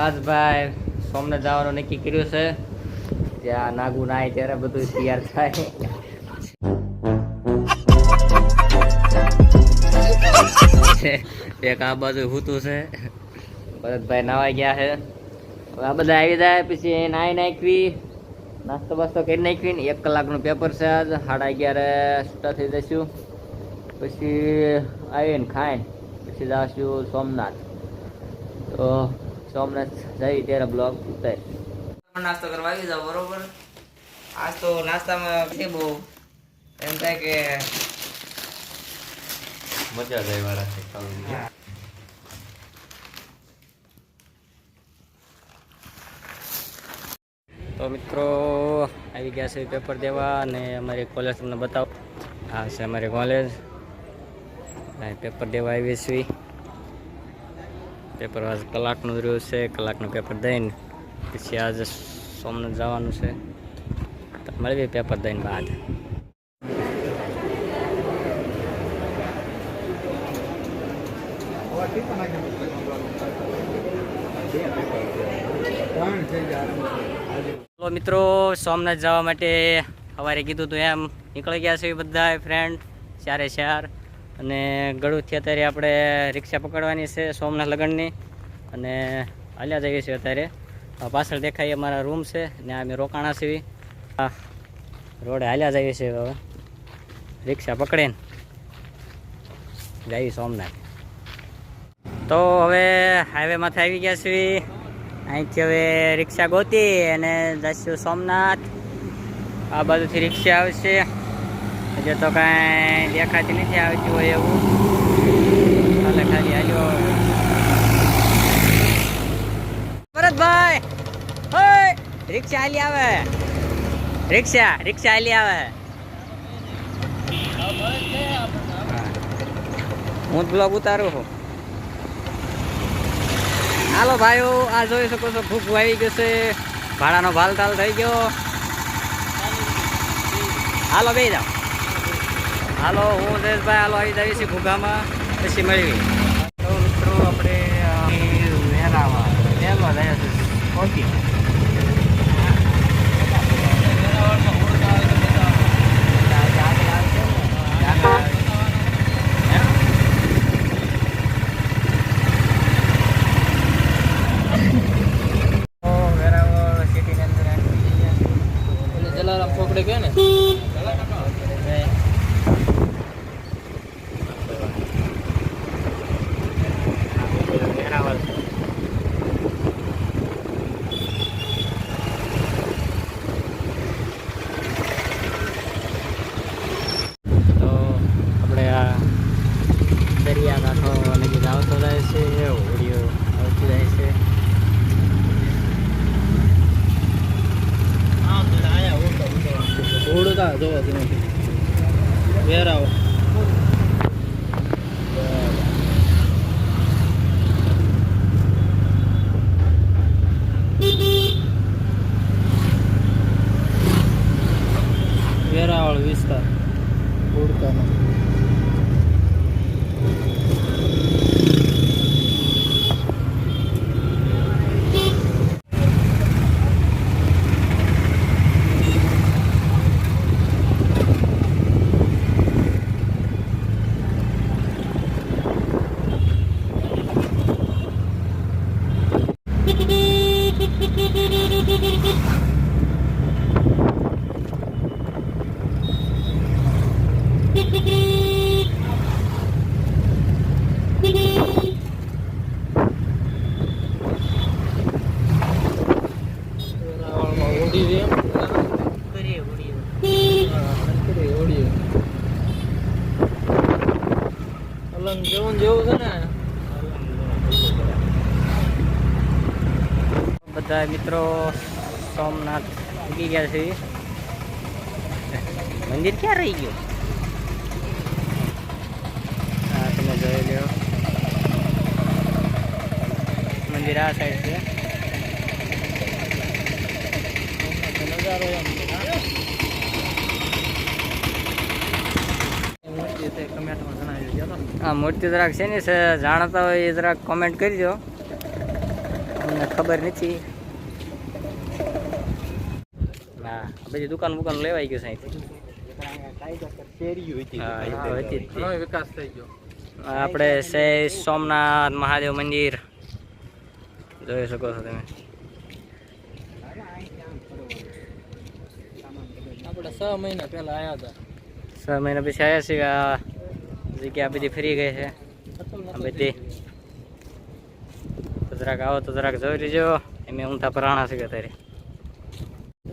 આજ ભાઈ સોમનાથ જવાનું નક્કી કર્યું છે. ત્યાં નાગુ નાય ત્યારે બધું તૈયાર થાય. એક આ બાજુ હૂતું છે. ભરતભાઈ નાવા ગયા છે. આ બધા આવી જાય, પછી નાઈ નાખવી. નાસ્તો બાસ્તો કરી નાખવી ને એક કલાકનું પેપર છે આજ. સાડા અગિયારે છૂટા થઈ જઈશું પછી આવીને ખાઈને પછી જઈશું સોમનાથ. તો સોમનાથ જઈ ત્યારે બ્લોગ ઉતાર નાસ્તો કરવા આવી જાવ બરોબર? આજ તો નાસ્તામાં છે બહુ. એમ થાય કે મજા જાય વાળા છે ખાવાની તો મિત્રો આવી ગયા છે પેપર દેવા અને અમારી કોલેજ તમને બતાવો. આ છે અમારી કોલેજ પેપર દેવા આવી છીએ પેપર આજ કલાકનું રહ્યું છે, કલાકનું પેપર દઈને. પછી આજે સોમનાથ જવાનું છે. તો મળીએ પેપર દઈને બાદ. હલો મિત્રો, સોમનાથ જવા માટે સવારે કીધું હતું એમ, નીકળી ગયા છે બધા ફ્રેન્ડ ચારે ચાર. અને ગળુથી અત્યારે આપણે રિક્ષા પકડવાની છે સોમનાથ લગ્નની. અને હાલ્યા જઈએ છીએ અત્યારે. પાછળ દેખાય અમારા રૂમ છે ને અમે રોકાણા છીએ. રોડે હાલ્યા જઈએ છીએ હવે. રિક્ષા પકડીને જઈએ સોમનાથ. તો હવે હાઈવેમાંથી આવી ગયા છીએ. અહીંથી હવે રિક્ષા ગોતી અને જઈશું સોમનાથ. આ બાજુથી રિક્ષા આવશે. હજુ તો કાંઈ દેખાતી નથી આવતી હોય એવું. ખાલી ખાલી હાલ્યો ભરતભાઈ રિક્ષા હાલી આવે. રિક્ષા રિક્ષા હાલી આવે. હું બ્લોગ ઉતારું છું. હાલો ભાઈઓ, આ જોઈ શકો છો, ભૂખ આવી ગયો છે. ભાડાનો ભાલ તાલ થઈ ગયો. હાલો બે જાઓ. હાલો, હું જયેશભાઈ હાલો, આવી જઈએ છીએ ભૂગામાં પછી મળવી તો મિત્રો, આપણે વેરાવા વેરવા જઈએ છીએ. પહોંચી ઘોડો તા જોવા તમે વેરાવ વેરાવળ વિસ્તાર ઓળખાનો જેવું ને જેવું છે ને બધા મિત્રો સોમનાથ ઉગી ગયા છે મંદિર ક્યાં રહી ગયું હા તમે જોઈ લ્યો મંદિર આ સાઈડ છે નજારો એમ મૂર્તિ છે કમેન્ટમાં જણાવી મૂર્તિ જરાક છે ને જાણતા હોય એ જરાક કોમેન્ટ કરજો અમને ખબર નથી. ના બધી દુકાન બુકાન લેવાઈ ગયું વિકાસ થઈ ગયો. આપણે છે સોમનાથ મહાદેવ મંદિર. જોઈ શકો છો તમે. આપણે છ મહિના પહેલા આવ્યા હતા. છ મહિના પછી આવ્યા છે આ જગ્યા બધી ફરી ગઈ છે. બધી. તો જરાક આવો તો જરાક જોઈ લેજો. એમ ઊંધા પરાણા છે અત્યારે.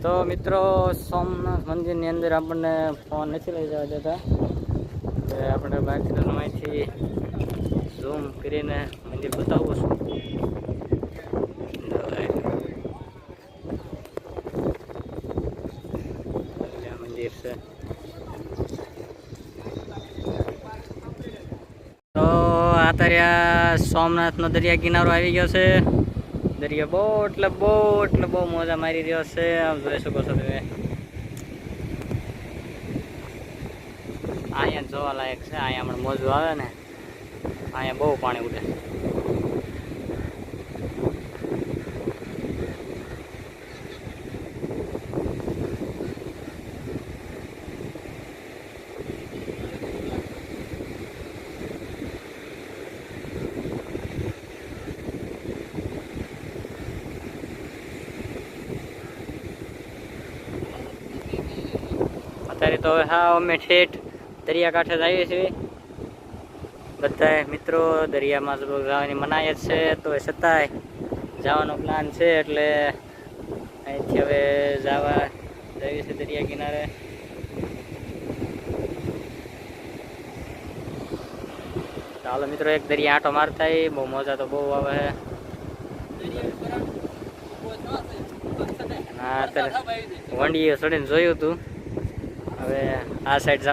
તો મિત્રો, સોમનાથ મંદિરની અંદર આપણને ફોન નથી લઈ જવા એટલે આપણે સમયથી ઝૂમ કરીને મંદિર બતાવું છું. મંદિર છે તો આ તાર્યા સોમનાથનો દરિયા કિનારો આવી ગયો છે. દરિયો બહુ એટલે બહુ એટલે બહુ મોજા મારી રહ્યો છે. આમ જોઈ શકો છો તમે. અહીંયા જોવાલાયક છે. અહીંયા હમણાં મોજું આવે ને. અહીંયા બહુ પાણી ઉડે. તો હા, અમે ઠેઠ દરિયાકાંઠે જ આવીએ છીએ. બધા મિત્રો, દરિયામાં જવાની મનાય છે, તો એ છતાંય જવાનો પ્લાન છે, એટલે અહીંથી હવે જવા જઈએ છે દરિયા કિનારે. ચાલો મિત્રો, એક દરિયા આંટો મારતા. બહુ મજા તો બહુ આવે. હા વંડીએ ચડીને જોયું હતું હવે આ સાઈડ